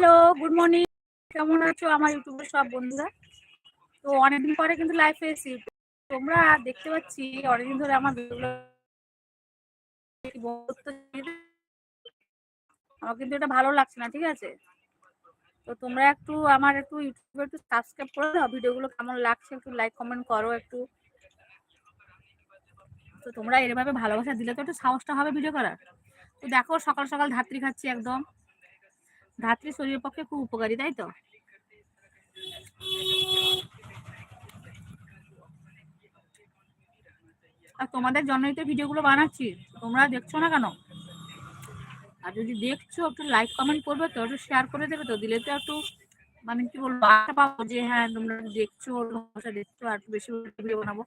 Hello good morning কেমন আছো? আমার ইউটিউবের সব বন্ধুরা। তো অনেকদিন পরে কিন্তু লাইফে এসেছি। তোমরা দেখতে পাচ্ছি, অনেকদিন ধরে আমার আমার কিন্তু এটা ভালো লাগছে না, ঠিক আছে? তো তোমরা একটু আমার একটু ইউটিউবে একটু সাবস্ক্রাইব করে দাও। ভিডিওগুলো কেমন লাগছে একটু লাইক কমেন্ট করো একটু। তো তোমরা এরভাবে ভালোবাসা দিলে তো একটু সাহসটা হবে ভিডিও করার। তো দেখো, সকাল সকাল ধাত্রী খাচ্ছি একদম। ধাত্রী শরীরের পক্ষে খুব উপকারী, তাই তো? আর তোমাদের জন্যই তো ভিডিওগুলো বানাচ্ছি, তোমরা দেখছ না কেন? আর যদি দেখছ, একটু লাইক কমেন্ট করবে তো, একটু শেয়ার করে দেবে তো, দিলে তো একটু মানে কি বলব, আশা পাবো যে হ্যাঁ তোমরা দেখছ দেখছ, আর একটু বেশি ভিডিও বানাবো।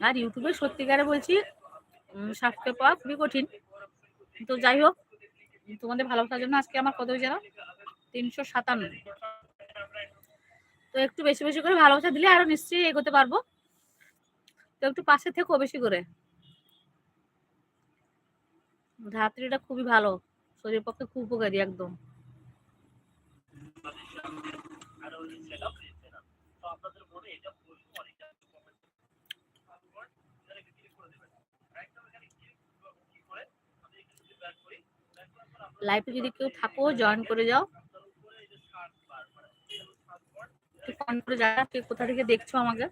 আর ইউটিউবে সত্যিকারে বলছি সাবস্ক্রাইব পাওয়া খুবই কঠিন। তো যাই হোক, তোমাদের ভালোবাসার জন্য আজকে আমার কত যেন তিনশো সাতান্ন। তো একটু বেশি বেশি করে ভালোবাসা দিলে আরও নিশ্চয়ই এগোতে পারব। তো একটু পাশে থেকো বেশি করে। ধাত্রীটা খুবই ভালো, শরীরের পক্ষে খুব উপকারী একদম। লাইফে যদি কেউ থাকো জয়েন করে যাও। কোথা থেকে দেখছ আমাকে?